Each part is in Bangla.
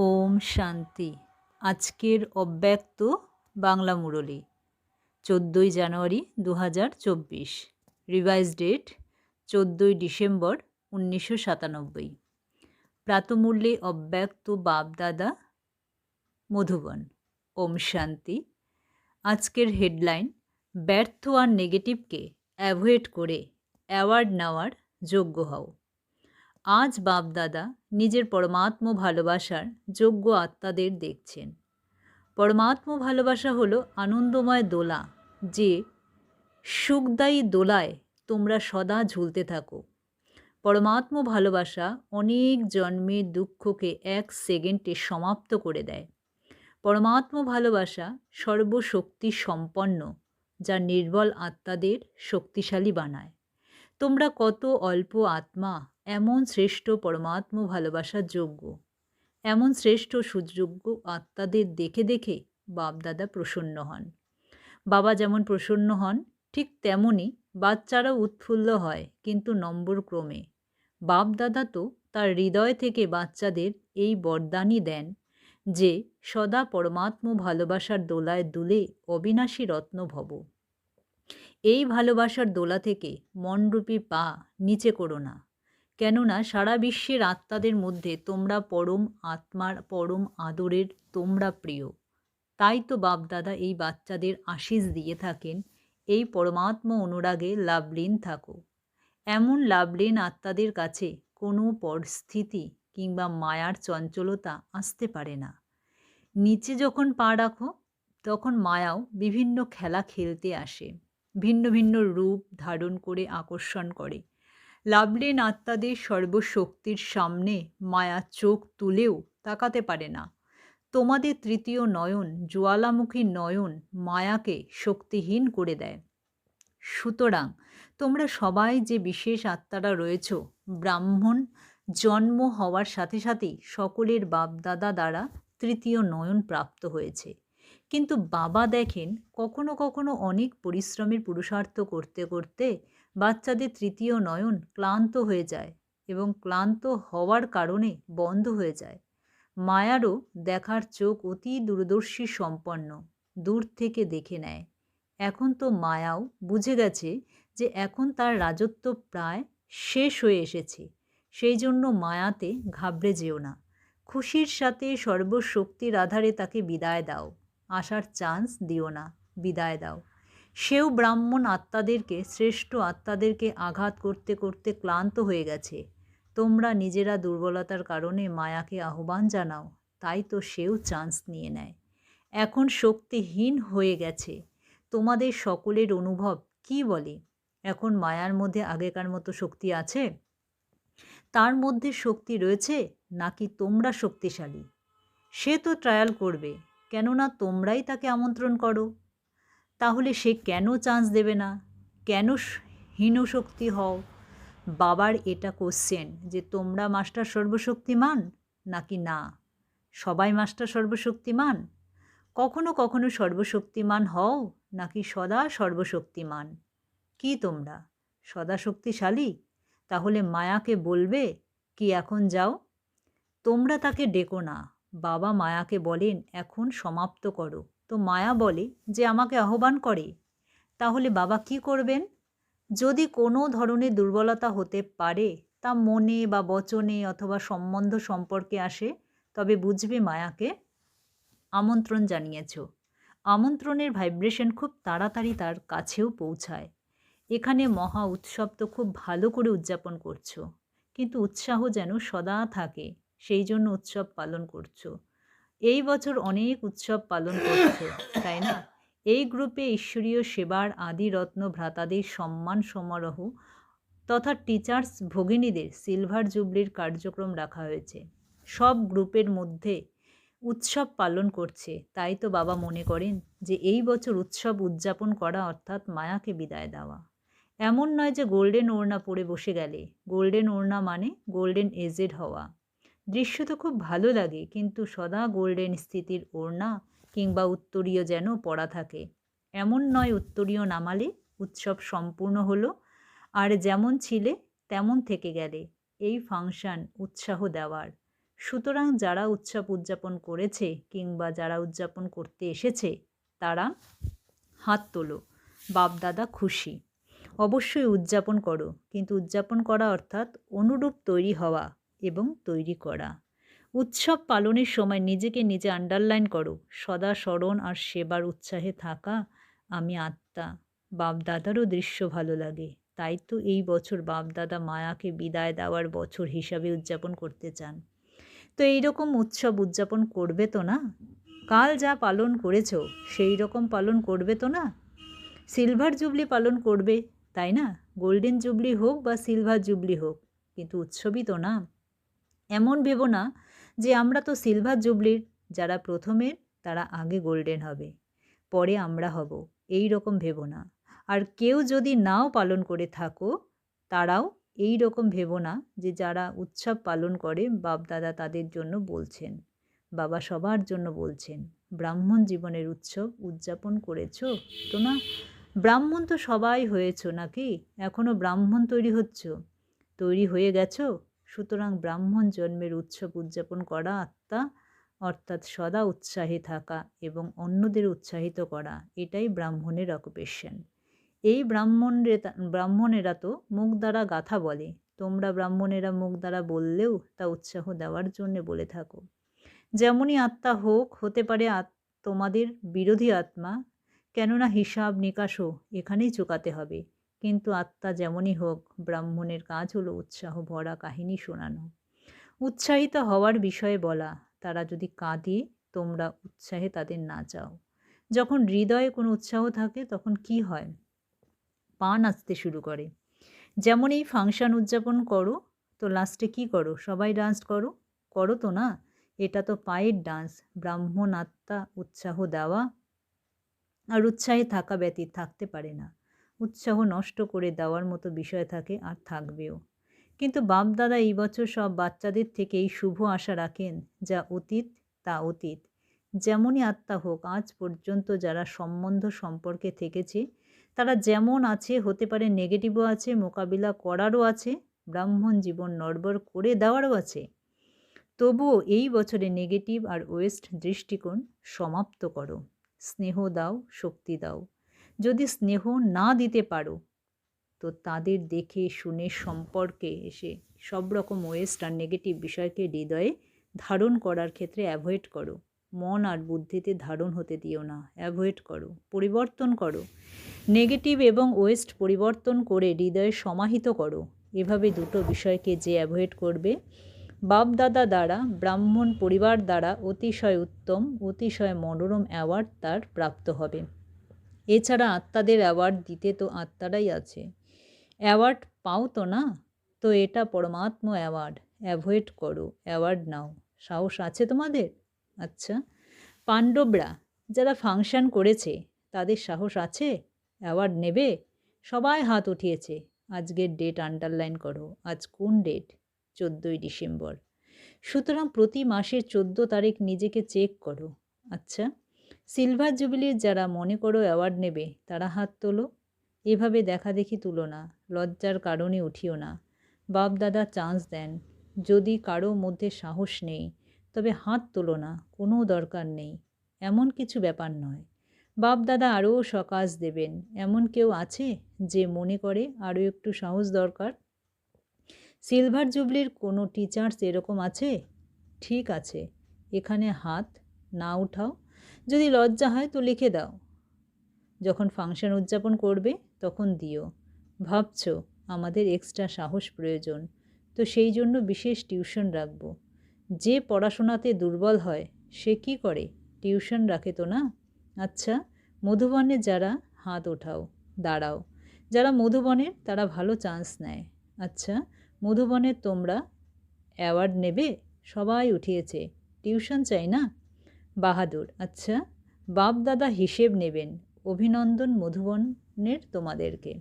ওম শান্তি। আজকের অব্যক্ত বাংলা মুরলী, চোদ্দোই জানুয়ারি দু হাজার চব্বিশ। রিভাইজ ডেট, চোদ্দোই ডিসেম্বর উনিশশো সাতানব্বই। প্রাতমূল্যে অব্যক্ত বাপদাদা মধুবন, ওম শান্তি। আজকের হেডলাইন, ব্যর্থ আর নেগেটিভকে অ্যাভয়েড করে অ্যাওয়ার্ড নেওয়ার যোগ্য হও। আজ বাপদাদা নিজের পরমাত্ম ভালোবাসার যোগ্য আত্মাদের দেখছেন। পরমাত্ম ভালোবাসা হলো আনন্দময় দোলা, যে সুখদায়ী দোলায় তোমরা সদা ঝুলতে থাকো। পরমাত্ম ভালোবাসা অনেক জন্মের দুঃখকে এক সেকেন্ডে সমাপ্ত করে দেয়। পরমাত্ম ভালোবাসা সর্বশক্তি সম্পন্ন, যা নির্বল আত্মাদের শক্তিশালী বানায়। তোমরা কত অল্প আত্মা এমন শ্রেষ্ঠ পরমাত্ম ভালোবাসার যোগ্য। এমন শ্রেষ্ঠ সুযোগ্য আত্মাদের দেখে দেখে বাপদাদা প্রসন্ন হন। বাবা যেমন প্রসন্ন হন, ঠিক তেমনই বাচ্চারাও উৎফুল্ল হয়, কিন্তু নম্বর ক্রমে। বাপদাদা তো তার হৃদয় থেকে বাচ্চাদের এই বরদানই দেন, যে সদা পরমাত্ম ভালোবাসার দোলায় দুলে অবিনাশী রত্ন ভব। এই ভালোবাসার দোলা থেকে মনরূপী পা নিচে করো না। কেননা সারা বিশ্বের আত্মাদের মধ্যে তোমরা পরম আত্মার, পরম আদরের, তোমরা প্রিয়। তাই তো বাপদাদা এই বাচ্চাদের আশিস দিয়ে থাকেন, এই পরমাত্ম অনুরাগে লাভলীন থাকো। এমন লাভলীন আত্মাদের কাছে কোনো পরিস্থিতি কিংবা মায়ার চঞ্চলতা আসতে পারে না। নিচে যখন পা রাখো, তখন মায়াও বিভিন্ন খেলা খেলতে আসে, ভিন্ন ভিন্ন রূপ ধারণ করে আকর্ষণ করে। লাভলেন আত্মাদের সর্বশক্তির সামনে মায়া চোখ তুলেও তাকাতে পারে না। তোমাদের তৃতীয় নয়ন, জ্বালামুখী নয়ন মায়াকে শক্তিহীন করে দেয়। সুতরাং তোমরা সবাই যে বিশেষ আত্মারা রয়েছ, ব্রাহ্মণ জন্ম হওয়ার সাথে সাথেই সকলের বাপদাদা দ্বারা তৃতীয় নয়ন প্রাপ্ত হয়েছে। কিন্তু বাবা দেখেন কখনো কখনো অনেক পরিশ্রমের পুরুষার্থ করতে করতে বাচ্চাদের তৃতীয় নয়ন ক্লান্ত হয়ে যায় এবং ক্লান্ত হওয়ার কারণে বন্ধ হয়ে যায়। মায়ারও দেখার চোখ অতি দূরদর্শী সম্পন্ন, দূর থেকে দেখে নেয়। এখন তো মায়াও বুঝে গেছে যে এখন তার রাজত্ব প্রায় শেষ হয়ে এসেছে, সেই জন্য মায়াতে ঘাবড়ে যেও না। খুশির সাথে সর্বশক্তির আধারে তাকে বিদায় দাও, আসার চান্স দিও না, বিদায় দাও। সেও ব্রাহ্মণ আত্মাদেরকে, শ্রেষ্ঠ আত্মাদেরকে আঘাত করতে করতে ক্লান্ত হয়ে গেছে। তোমরা নিজেরা দুর্বলতার কারণে মায়াকে আহ্বান জানাও, তাই তো সেও চান্স নিয়ে নেয়। এখন শক্তিহীন হয়ে গেছে। তোমাদের সকলের অনুভব কি বলে? এখন মায়ার মধ্যে আগেকার মতো শক্তি আছে? তার মধ্যে শক্তি রয়েছে নাকি তোমরা শক্তিশালী? সে তো ট্রায়াল করবে, কেননা তোমরাই তাকে আমন্ত্রণ করো। তাহলে সে কেন চান্স দেবে না? কেন হীনশক্তি হও? বাবার এটা কোশ্চেন যে তোমরা মাস্টার সর্বশক্তিমান নাকি না? সবাই মাস্টার সর্বশক্তিমান? কখনো কখনো সর্বশক্তিমান হও নাকি সদা সর্বশক্তিমান? কি তোমরা? সদা শক্তিশালী? তাহলে মায়াকে বলবে, কি এখন যাও? তোমরা তাকে ডেকো না। বাবা মায়াকে বলেন, এখন সমাপ্ত করো। তো মায়া বলে যে আমাকে আহ্বান করে। তাহলে বাবা কি করবেন? যদি কোনো ধরনের দুর্বলতা হতে পারে, তা মনে বা বচনে অথবা সম্বন্ধ সম্পর্কে আসে, তবে বুঝবে মায়াকে। আমন্ত্রণ জানিয়েছ। আমন্ত্রণের ভাইব্রেশন খুব তাড়াতাড়ি তার কাছেও পৌঁছায়। এখানে মহা উৎসব তো খুব ভালো করে উদযাপন করছ। কিন্তু উৎসাহ যেন সদা থাকে, সেই জন্য উৎসব পালন করছ। এই বছর অনেক উৎসব পালন করছ, তাই না? এই গ্রুপে ঈশ্বরীয় সেবার আদি রত্ন ভ্রাতাদের সম্মান সমারোহ তথা টিচার্স ভগিনীদের সিলভার জুবলির কার্যক্রম রাখা হয়েছে। সব গ্রুপের মধ্যে উৎসব পালন করছে, তাই তো বাবা মনে করেন যে এই বছর উৎসব উদযাপন করা অর্থাৎ মায়াকে বিদায় দেওয়া। এমন নয় যে গোল্ডেন ওড়না পরে বসে গেলে। গোল্ডেন ওড়না মানে গোল্ডেন এজেড হওয়া। দৃশ্য তো খুব ভালো লাগে, কিন্তু সদা গোল্ডেন স্থিতির ওড়না কিংবা উত্তরীয় যেন পড়া থাকে। এমন নয় উত্তরীয় নামালে উৎসব সম্পূর্ণ হলো, আর যেমন ছিলে তেমন থেকে গেলে এই ফাংশন উৎসাহ দেওয়ার। সুতরাং যারা উৎসব উদযাপন করেছে কিংবা যারা উদযাপন করতে এসেছে, তারা হাত তোলো, বাপদাদা খুশি। অবশ্যই উদযাপন করো, কিন্তু উদযাপন করা অর্থাৎ অনুরূপ তৈরি হওয়া। এবং তৈরি করা। উৎসব পালনের সময় নিজেকে নিজে আন্ডারলাইন করো। সদা স্মরণ আর সেবার উৎসাহে থাকা আমি আত্মা। বাপদাদারও দৃশ্য ভালো লাগে। তাই তো এই বছর বাপদাদা মায়াকে বিদায় দেওয়ার বছর হিসাবে উদযাপন করতে চান। তো এই রকম উৎসব উদযাপন করবে তো না? কাল যা পালন করেছ সেই রকম পালন করবে তো না? সিলভার জুবলি পালন করবে, তাই না? গোল্ডেন জুবলি হোক বা সিলভার জুবলি হোক, কিন্তু উৎসবই তো না। এমন ভেবো না যে আমরা তো সিলভার জুবলির, যারা প্রথমের, তারা আগে গোল্ডেন হবে। পরে আমরা হব, এই রকম ভেবো না। আর কেউ যদি নাও পালন করে থাকো, তারাও এই রকম ভেবো না যে যারা উৎসব পালন করে বাপদাদা তাদের জন্য বলছেন, বাবা সবার জন্য বলছেন, ব্রাহ্মণ জীবনের উৎসব উদযাপন করেছ তো না? ব্রাহ্মণ তো সবাই হয়েছ নাকি? এখনও ব্রাহ্মণ তৈরি হচ্ছ? তৈরি হয়ে গেছো? সুতরাং ব্রাহ্মণ জন্মের উৎসব উদযাপন করা আত্মা, অর্থাৎ সদা উৎসাহে থাকা এবং অন্যদের উৎসাহিত করা, এটাই ব্রাহ্মণের অকুপেশন এই ব্রাহ্মণেরা ব্রাহ্মণেরা তো মুখ দ্বারা গাথা বলে। তোমরা ব্রাহ্মণেরা মুখ দ্বারা বললেও তা উৎসাহ দেওয়ার জন্য বলে থাকো। যেমনই আত্মা হোক, হতে পারে তোমাদের বিরোধী আত্মা, কেননা হিসাব নিকাশও এখানেই চুকাতে হবে। কিন্তু আত্মা যেমনই হোক, ব্রাহ্মণের কাজ হলো উৎসাহ ভরা কাহিনী শোনানো। উৎসাহিত হওয়ার বিষয়ে বলা, তারা যদি কাঁদে, তোমরা উৎসাহে তাদের না চাও যখন হৃদয়ে কোনো উৎসাহ থাকে, তখন কি হয়? পা নাচতে শুরু করে। যেমন এই ফাংশন উদযাপন করো, তো লাস্টে কি করো? সবাই ডান্স করো? করো তো না? এটা তো পায়ের ডান্স ব্রাহ্মণ আত্মা উৎসাহ দেওয়া আর উৎসাহে থাকা ব্যতীত থাকতে পারে না। উৎসাহ নষ্ট করে দেওয়ার মতো বিষয় থাকে আর থাকবেও। কিন্তু বাপদাদা এই বছর সব বাচ্চাদের থেকে এই শুভ আশা রাখেন, যা অতীত তা অতীত। যেমনই আত্মা হোক, আজ পর্যন্ত যারা সম্বন্ধ সম্পর্কে থেকেছে, তারা যেমন আছে, হতে পারে নেগেটিভও আছে, মোকাবিলা করারও আছে, ব্রাহ্মণ জীবন নড়বড় করে দেওয়ারও আছে। তবুও এই বছরে নেগেটিভ আর ওয়েস্ট দৃষ্টিকোণ সমাপ্ত করো। স্নেহ দাও, শক্তি দাও। যদি স্নেহ না দিতে পারো, তো তাদের দেখে, শুনে সম্পর্কে এসে সব রকম ওয়েস্ট আর নেগেটিভ বিষয়কে হৃদয়ে ধারণ করার ক্ষেত্রে অ্যাভয়েড করো। মন আর বুদ্ধিতে ধারণ হতে দিও না, অ্যাভয়েড করো, পরিবর্তন করো। নেগেটিভ এবং ওয়েস্ট পরিবর্তন করে হৃদয়ে সমাহিত করো। এভাবে দুটো বিষয়কে যে অ্যাভয়েড করবে, বাপদাদা দ্বারা, ব্রাহ্মণ পরিবার দ্বারা অতিশয় উত্তম, অতিশয় মনোরম অ্যাওয়ার্ড তার প্রাপ্ত হবে। এছাড়া আত্মাদের অ্যাওয়ার্ড দিতে তো আত্মারাই আছে। অ্যাওয়ার্ড পাও তো না? তো এটা পরমাত্ম অ্যাওয়ার্ড অ্যাভয়েড করো অ্যাওয়ার্ড নাও। সাহস আছে তোমাদের? আচ্ছা। পাণ্ডবরা যারা ফাংশন করেছে, তাদের সাহস আছে? অ্যাওয়ার্ড নেবে? সবাই হাত উঠিয়েছে। আজকের ডেট আন্ডারলাইন করো। আজ কোন ডেট চোদ্দোই ডিসেম্বর। সুতরাং প্রতি মাসের চোদ্দ তারিখ নিজেকে চেক করো। আচ্ছা। সিলভার জুবিলির যারা মনে করো অ্যাওয়ার্ড নেবে, তারা হাত তোলো। এভাবে দেখা দেখি তুলো না, লজ্জার কারণে উঠিও না। বাপ দাদা চান্স দেন, যদি কারও মধ্যে সাহস নেই, তবে হাত তোলো না, কোনো দরকার নেই। এমন কিছু ব্যাপার নয়। বাপ দাদা আরও সকাশ দেবেন, এমন কেউ আছে যে মনে করে আরও একটু সাহস দরকার? সিলভার জুবলির কোনো টিচার্স এরকম আছে? ঠিক আছে, এখানে হাত না উঠাও। যদি লজ্জা হয় তো লিখে দাও। যখন ফাংশন উদযাপন করবে, তখন দিও। ভাবছ, আমাদের এক্সট্রা সাহস প্রয়োজন। তো সেই জন্য বিশেষ টিউশন রাখব। যে পড়াশোনাতে দুর্বল হয়, সে কি করে? টিউশন রাখে তো না? আচ্ছা মধুবনে যারা, হাত ওঠাও, দাঁড়াও। যারা মধুবনের তারা ভালো চান্স নেয়। আচ্ছা মধুবনের তোমরা অ্যাওয়ার্ড নেবে? সবাই উঠিয়েছে। টিউশন চাই না? বাহাদুর আচ্ছা বাপ দাদা হিসেব নেবেন, অভিনন্দন মধুবনের তোমাদেরকে।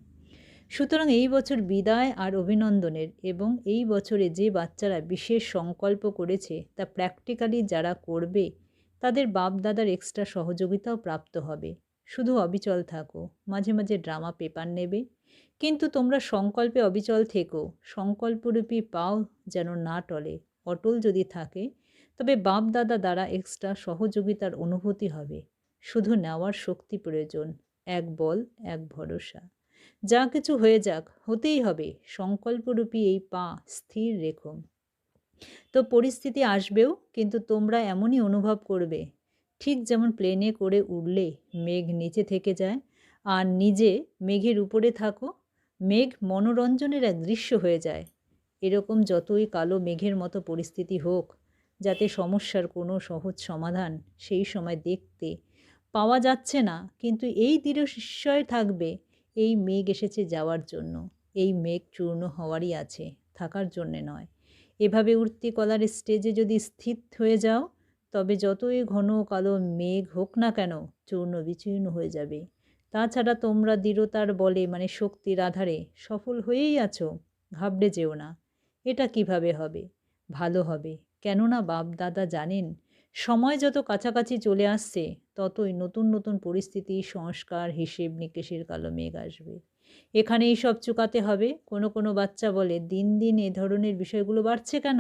সুতরাং এই বছর বিদায় আর অভিনন্দনের এবং এই বছরে যে বাচ্চারা বিশেষ সংকল্প করেছে তা প্র্যাকটিক্যালি যারা করবে, তাদের বাপ দাদার এক্সট্রা সহযোগিতাও প্রাপ্ত হবে। শুধু অবিচল থাকো, মাঝে মাঝে ড্রামা পেপার নেবে। কিন্তু তোমরা সংকল্পে অবিচল থেকো, সংকল্পরূপী পাও যেন না টলে। অটল যদি থাকে তবে বাপ দাদা দ্বারা এক্সট্রা সহযোগিতার অনুভূতি হবে। শুধু নেওয়ার শক্তি প্রয়োজন, এক বল, এক ভরসা। যা কিছু হয়ে যাক, হতেই হবে, সংকল্পরূপী এই পা স্থির রেখো। তো পরিস্থিতি আসবেও, কিন্তু তোমরা এমনই অনুভব করবে। ঠিক যেমন প্লেনে করে উড়লে মেঘ নিচে থেকে যায়, আর নিজে মেঘের উপরে থাকো, মেঘ মনোরঞ্জনের এক দৃশ্য হয়ে যায়। এরকম যতই কালো মেঘের মতো পরিস্থিতি হোক যাতে সমস্যার কোনো সহজ সমাধান সেই সময় দেখতে পাওয়া যাচ্ছে না। কিন্তু এই দৃঢ়শয় থাকবে, এই মেঘ এসেছে যাওয়ার জন্য। এই মেঘ চূর্ণ হওয়ারই আছে, থাকার জন্যে নয়। এভাবে উঠতি কলার স্টেজে যদি স্থিত হয়ে যাও, তবে যতই ঘন কালো মেঘ হোক না কেন চূর্ণ বিচূর্ণ হয়ে যাবে। তাছাড়া তোমরা দৃঢ়তার বলে মানে শক্তির আধারে সফল হয়েই আছো, ঘাবড়ে যেও না। এটা কীভাবে হবে? ভালো হবে। কেননা বাপ দাদা জানেন, সময় যত কাছাকাছি চলে আসছে, ততই নতুন নতুন পরিস্থিতি, সংস্কার, হিসেব নিকেশের কালো মেঘ আসবে। এখানেই সব চুকাতে হবে। কোনো কোনো বাচ্চা বলে, দিন দিন এ ধরনের বিষয়গুলো বাড়ছে কেন?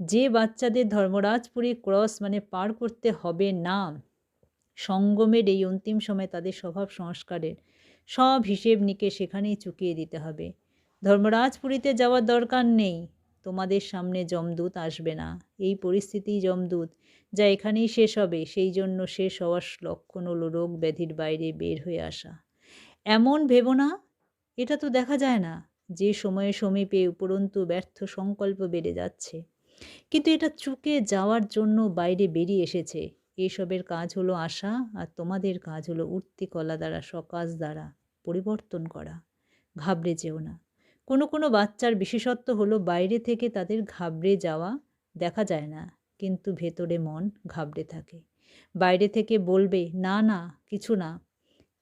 যে বাচ্চাদের ধর্মরাজপুরী ক্রস মানে পার করতে হবে না। সঙ্গমের এই অন্তিম সময় তাদের স্বভাব সংস্কারের সব হিসেব নিকে সেখানেই চুকিয়ে দিতে হবে। ধর্মরাজপুরীতে যাওয়ার দরকার নেই। তোমাদের সামনে যমদূত আসবে না। এই পরিস্থিতি যমদূত। যা এখানেই শেষ হবে সেই জন্য শেষ হওয়ার লক্ষণ হলো রোগ ব্যাধির বাইরে বের হয়ে আসা। এমন ভেব না, এটা তো দেখা যায় না, যে সময়ে সমীপে উপরন্তু ব্যর্থ সংকল্প বেড়ে যাচ্ছে। কিন্তু এটা চুকে যাওয়ার জন্য বাইরে বেরিয়ে এসেছে। এসবের কাজ হলো আশা, আর তোমাদের কাজ হলো উঠতি কলা দ্বারা সকাজ দ্বারা পরিবর্তন করা। ঘাবড়ে যেও না। কোনো কোনো বাচ্চার বিশেষত্ব হলো বাইরে থেকে তাদের ঘাবড়ে যাওয়া দেখা যায় না, কিন্তু ভেতরে মন ঘাবড়ে থাকে। বাইরে থেকে বলবে, না না, কিছু না।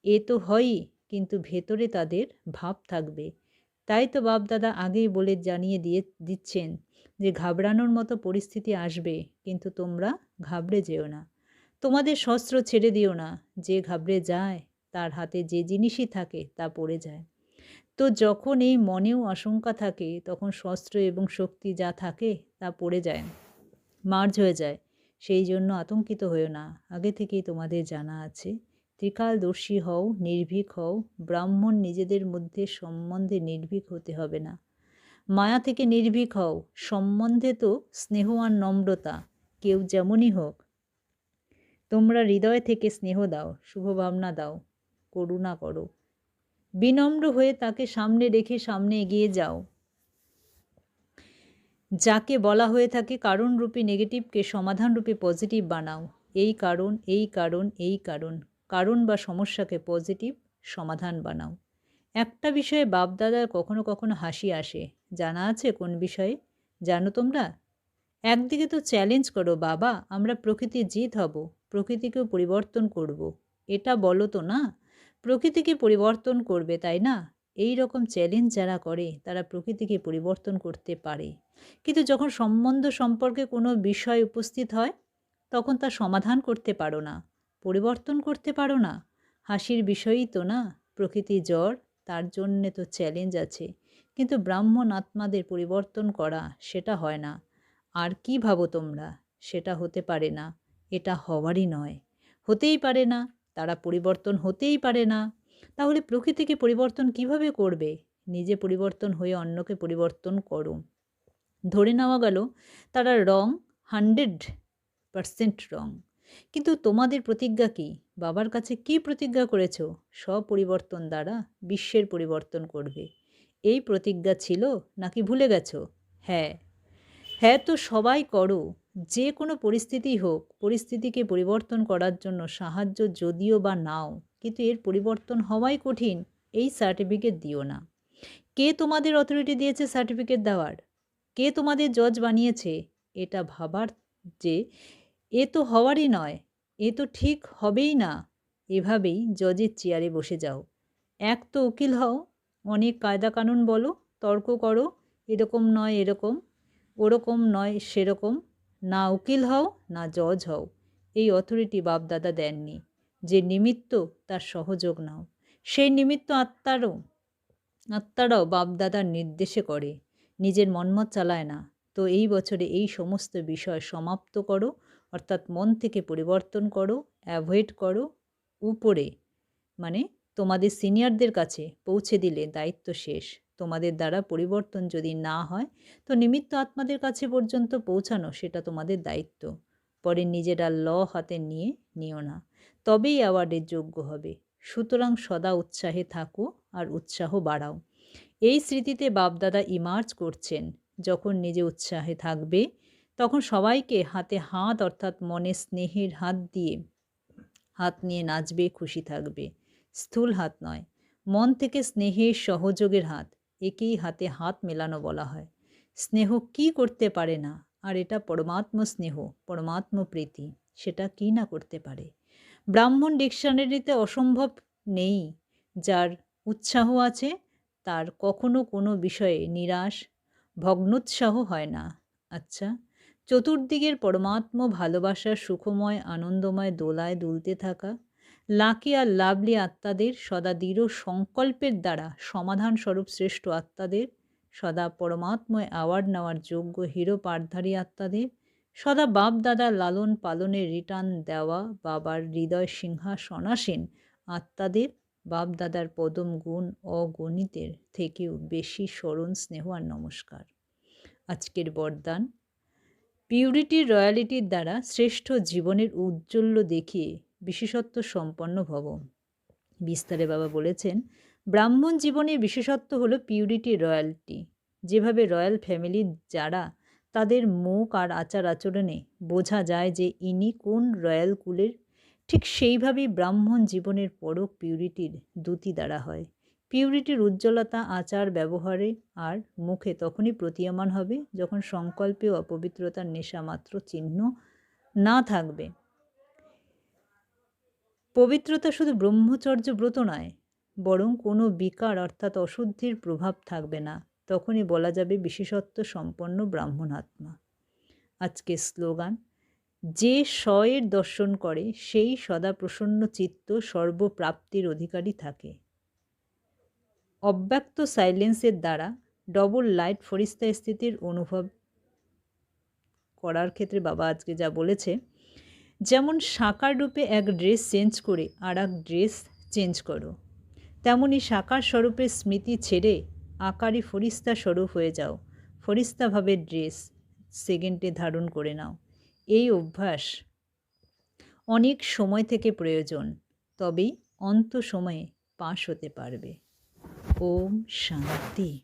এ তো হয়ই, কিন্তু ভেতরে তাদের ভাব থাকবে। তাই তো বাপদাদা আগেই বলে জানিয়ে দিয়ে দিচ্ছেন যে, ঘাবড়ানোর মতো পরিস্থিতি আসবে, কিন্তু তোমরা ঘাবড়ে যেও না। তোমাদের শস্ত্র ছেড়ে দিও না। যে ঘাবড়ে যায়, তার হাতে যে জিনিসই থাকে, তা পড়ে যায়। তো যখন এই মনেও আশঙ্কা থাকে, তখন শস্ত্র এবং শক্তি যা থাকে তা পড়ে যায়, মার্জ হয়ে যায়। সেই জন্য আতঙ্কিত হয়েও না। আগে থেকেই তোমাদের জানা আছে, ত্রিকালদর্শী হও, নির্ভীক হও, ব্রাহ্মণ নিজেদের মধ্যে সম্বন্ধে নির্ভীক হতে হবে না। মায়া থেকে নির্ভীক হও, সম্বন্ধে তো স্নেহ আর নম্রতা, কেউ যেমনই হোক। তোমরা হৃদয় থেকে স্নেহ দাও, শুভভাবনা দাও, করুণা করো। বিনম্র হয়ে তাকে সামনে রেখে সামনে এগিয়ে যাও। যাকে বলা হয়ে থাকে কারণরূপী নেগেটিভকে সমাধানরূপী পজিটিভ বানাও। এই কারণ এই কারণ এই কারণ কারণ বা সমস্যাকে পজিটিভ সমাধান বানাও। একটা বিষয়ে বাপদাদার কখনো কখনো হাসি আসে। জানা আছে কোন বিষয়ে? জানো তোমরা? একদিকে তো চ্যালেঞ্জ করো, বাবা, আমরা প্রকৃতির জিত হব, প্রকৃতিকেও পরিবর্তন করব। এটা বলো তো না? প্রকৃতিকে পরিবর্তন করবে, তাই না? এই রকম চ্যালেঞ্জ যারা করে, তারা প্রকৃতিকে পরিবর্তন করতে পারে। কিন্তু যখন সম্বন্ধ সম্পর্কে কোনো বিষয় উপস্থিত হয়, তখন তা সমাধান করতে পারো না, পরিবর্তন করতে পারো না। হাসির বিষয়ই তো না, প্রকৃতি জ্বর, তার জন্যে তো চ্যালেঞ্জ আছে। কিন্তু ব্রাহ্মণ আত্মাদের পরিবর্তন করা, সেটা হয় না। আর কি ভাবো তোমরা? সেটা হতে পারে না, এটা হওয়ারই নয়। হতেই পারে না তারা পরিবর্তন হতেই পারে না। তাহলে প্রকৃতিকে পরিবর্তন কীভাবে করবে? নিজে পরিবর্তন হয়ে অন্যকে পরিবর্তন করো ধরে নেওয়া গেল, তারা রং, হান্ড্রেড পারসেন্ট রং। কিন্তু তোমাদের প্রতিজ্ঞা কি? বাবার কাছে কি প্রতিজ্ঞা করেছ? স্বপরিবর্তন দ্বারা বিশ্বের পরিবর্তন করবে। এই প্রতিজ্ঞা ছিল নাকি ভুলে গেছো? হ্যাঁ। হ্যাঁ তো সবাই করো। যে কোনো পরিস্থিতি হোক, পরিস্থিতিকে পরিবর্তন করার জন্য সাহায্য যদিও বা নাও, কিন্তু এর পরিবর্তন হওয়াই কঠিন, এই সার্টিফিকেট দিও না। কে তোমাদের অথরিটি দিয়েছে সার্টিফিকেট দেওয়ার? কে তোমাদের জজ বানিয়েছে? এটা ভাবার যে এ তো হওয়ারই নয়, এ তো ঠিক হবেই না, এভাবেই জজের চেয়ারে বসে যাও। এক তো উকিল হও, অনেক কায়দা কানুন বলো, তর্ক করো, এরকম নয় এরকম, ওরকম নয় সেরকম না উকিল হও, না জজ হও। এই অথরিটি বাপদাদা দেননি। যে নিমিত্ত, তার সহযোগ নাও। সেই নিমিত্ত আত্মারও, আত্মারাও বাপদাদার নির্দেশে করে। নিজের মনমত চালায় না। তো এই বছরে এই সমস্ত বিষয় সমাপ্ত করো, অর্থাৎ মন থেকে পরিবর্তন করো অ্যাভয়েড করো, উপরে মানে তোমাদের সিনিয়রদের কাছে পৌঁছে দিলে দায়িত্ব শেষ। তোমাদের দ্বারা পরিবর্তন যদি না হয়, তো নিমিত্ত আত্মাদের কাছে পর্যন্ত পৌঁছানো সেটা তোমাদের দায়িত্ব। পরে নিজেরা ল হাতে নিয়ে নিও না। তবেই অ্যাওয়ার্ডের যোগ্য হবে। সুতরাং সদা উৎসাহে থাকো আর উৎসাহ বাড়াও। এই স্মৃতিতে বাপদাদা ইমার্জ করছেন, যখন নিজে উৎসাহে থাকবে, তখন সবাইকে হাতে হাত, অর্থাৎ মনে স্নেহের হাত দিয়ে হাত নিয়ে নাচবে, খুশি থাকবে। স্থূল হাত নয়, মন থেকে স্নেহের সহযোগের হাত। একেই হাতে হাত মেলানো বলা হয়। স্নেহ কি করতে পারে না? আর এটা পরমাত্ম স্নেহ, পরমাত্ম প্রীতি, সেটা কি না করতে পারে? ব্রাহ্মণ ডিকশনারিতে অসম্ভব নেই যার উৎসাহ আছে, তার কখনো কোনো বিষয়ে নিরাশ, ভগ্নোৎসাহ হয় না। আচ্ছা চতুর্দিকের পরমাত্ম ভালোবাসার সুখময়, আনন্দময় দোলায় দুলতে থাকা লাকি আর লাভলি আত্মাদের সদা দৃঢ় সংকল্পের দ্বারা সমাধান স্বরূপ শ্রেষ্ঠ আত্মাদের, সদা পরমাত্ময় অ্যাওয়ার্ড নেওয়ার যোগ্য হিরো পাঠধারী আত্মাদের, সদা বাপ দাদা লালন পালনের রিটার্ন দেওয়া বাবার হৃদয় সিংহাসনাসীন আত্মাদের বাপ দাদার পদম গুণ অগণিতের থেকেও বেশি স্মরণ, স্নেহ আর নমস্কার। আজকের বরদান, পিউরিটির রয়্যালিটির দ্বারা শ্রেষ্ঠ জীবনের উজ্জ্বল্য দেখিয়ে বিশেষত্ব সম্পন্ন ভব বিস্তারে বাবা বলেছেন, ব্রাহ্মণ জীবনের বিশেষত্ব হলো পিউরিটি রয়্যালটি যেভাবে রয়্যাল ফ্যামিলির যারা, তাদের মুখ আর আচার আচরণে বোঝা যায় যে ইনি কোন রয়্যাল কুলের, ঠিক সেইভাবেই ব্রাহ্মণ জীবনের পরক পিউরিটির দ্যুতি দ্বারা হয়। পিউরিটির উজ্জ্বলতা, আচার, ব্যবহারে আর মুখে তখনই প্রতীয়মান হবে যখন সংকল্পে অপবিত্রতার নেশামাত্র চিহ্ন না থাকবে। পবিত্রতা শুধু ব্রহ্মচর্য ব্রত নয়, বরং কোনো বিকার অর্থাৎ অশুদ্ধির প্রভাব থাকবে না। তখনই বলা যাবে বিশেষত্ব সম্পন্ন ব্রাহ্মণ আত্মা। আজকে স্লোগান, যে স্বয়ের দর্শন করে, সেই সদা প্রসন্ন চিত্ত সর্বপ্রাপ্তির অধিকারী থাকে। অব্যক্ত সাইলেন্সের দ্বারা ডবল লাইট ফরিস্তা স্থিতির অনুভব করার ক্ষেত্রে বাবা আজকে যা বলেছে যেমন সাকার রূপে এক ড্রেস চেঞ্জ করে আর এক ড্রেস চেঞ্জ করো। তেমনই সাকার স্বরূপের স্মৃতি ছেড়ে আকারই ফরিস্তা স্বরূপ হয়ে যাও। ফরিস্তাভাবে ড্রেস সেকেন্ডে ধারণ করে নাও। এই অভ্যাস অনেক সময় থেকে প্রয়োজন, তবেই অন্ত সময়ে পাশ হতে পারবে। ওম শান্তি।